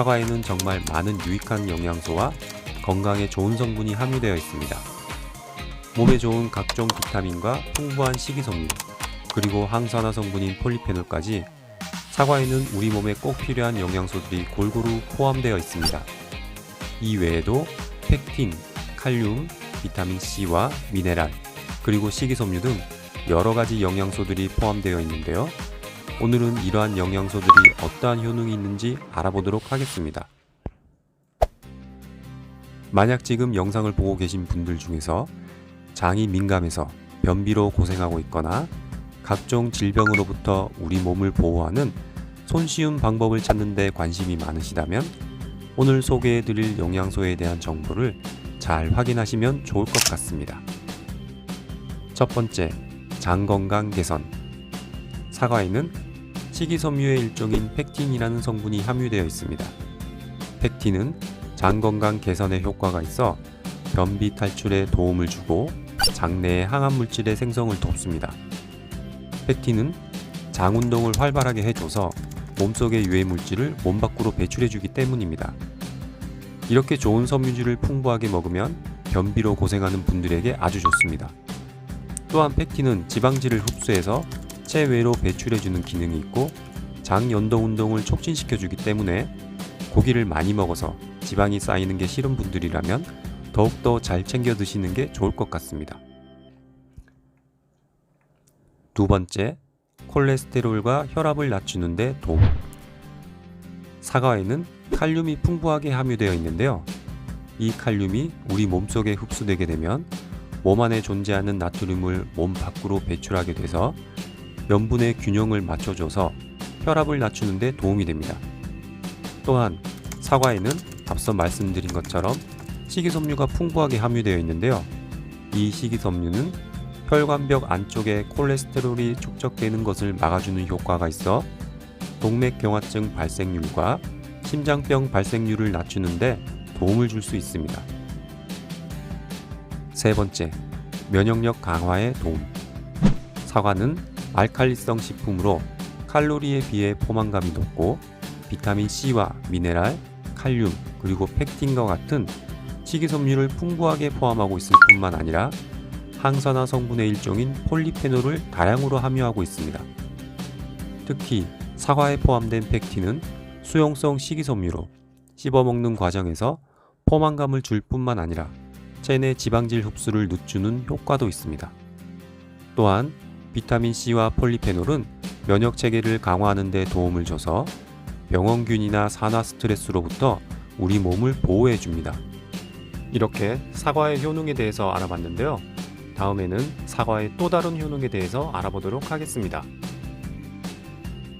사과에는 정말 많은 유익한 영양소와 건강에 좋은 성분이 함유되어 있습니다. 몸에 좋은 각종 비타민과 풍부한 식이섬유, 그리고 항산화 성분인 폴리페놀까지 사과에는 우리 몸에 꼭 필요한 영양소들이 골고루 포함되어 있습니다. 이 외에도 펙틴, 칼륨, 비타민 C와 미네랄, 그리고 식이섬유 등 여러 가지 영양소들이 포함되어 있는데요. 오늘은 이러한 영양소들이 어떠한 효능이 있는지 알아보도록 하겠습니다. 만약 지금 영상을 보고 계신 분들 중에서 장이 민감해서 변비로 고생하고 있거나 각종 질병으로부터 우리 몸을 보호하는 손쉬운 방법을 찾는 데 관심이 많으시다면 오늘 소개해 드릴 영양소에 대한 정보를 잘 확인하시면 좋을 것 같습니다. 첫 번째, 장 건강 개선. 사과에는 식이섬유의 일종인 펙틴이라는 성분이 함유되어 있습니다. 펙틴은 장 건강 개선에 효과가 있어 변비 탈출에 도움을 주고 장내의 항암 물질의 생성을 돕습니다. 펙틴은 장 운동을 활발하게 해줘서 몸속의 유해 물질을 몸 밖으로 배출해주기 때문입니다. 이렇게 좋은 섬유질을 풍부하게 먹으면 변비로 고생하는 분들에게 아주 좋습니다. 또한 펙틴은 지방질을 흡수해서 체외로 배출해주는 기능이 있고 장 연동 운동을 촉진시켜주기 때문에 고기를 많이 먹어서 지방이 쌓이는 게 싫은 분들이라면 더욱더 잘 챙겨 드시는 게 좋을 것 같습니다. 두 번째, 콜레스테롤과 혈압을 낮추는 데 도움. 사과에는 칼륨이 풍부하게 함유되어 있는데요. 이 칼륨이 우리 몸속에 흡수되게 되면 몸 안에 존재하는 나트륨을 몸 밖으로 배출하게 돼서 염분의 균형을 맞춰줘서 혈압을 낮추는 데 도움이 됩니다. 또한 사과에는 앞서 말씀드린 것처럼 식이섬유가 풍부하게 함유되어 있는데요. 이 식이섬유는 혈관벽 안쪽에 콜레스테롤이 축적되는 것을 막아주는 효과가 있어 동맥경화증 발생률과 심장병 발생률을 낮추는데 도움을 줄 수 있습니다. 세 번째, 면역력 강화에 도움. 사과는 알칼리성 식품으로 칼로리에 비해 포만감이 높고 비타민 C와 미네랄, 칼륨, 그리고 펙틴과 같은 식이섬유를 풍부하게 포함하고 있을 뿐만 아니라 항산화 성분의 일종인 폴리페놀을 다량으로 함유하고 있습니다. 특히 사과에 포함된 펙틴은 수용성 식이섬유로 씹어먹는 과정에서 포만감을 줄 뿐만 아니라 체내 지방질 흡수를 늦추는 효과도 있습니다. 또한 비타민 C와 폴리페놀은 면역 체계를 강화하는 데 도움을 줘서 병원균이나 산화 스트레스로부터 우리 몸을 보호해 줍니다. 이렇게 사과의 효능에 대해서 알아봤는데요. 다음에는 사과의 또 다른 효능에 대해서 알아보도록 하겠습니다.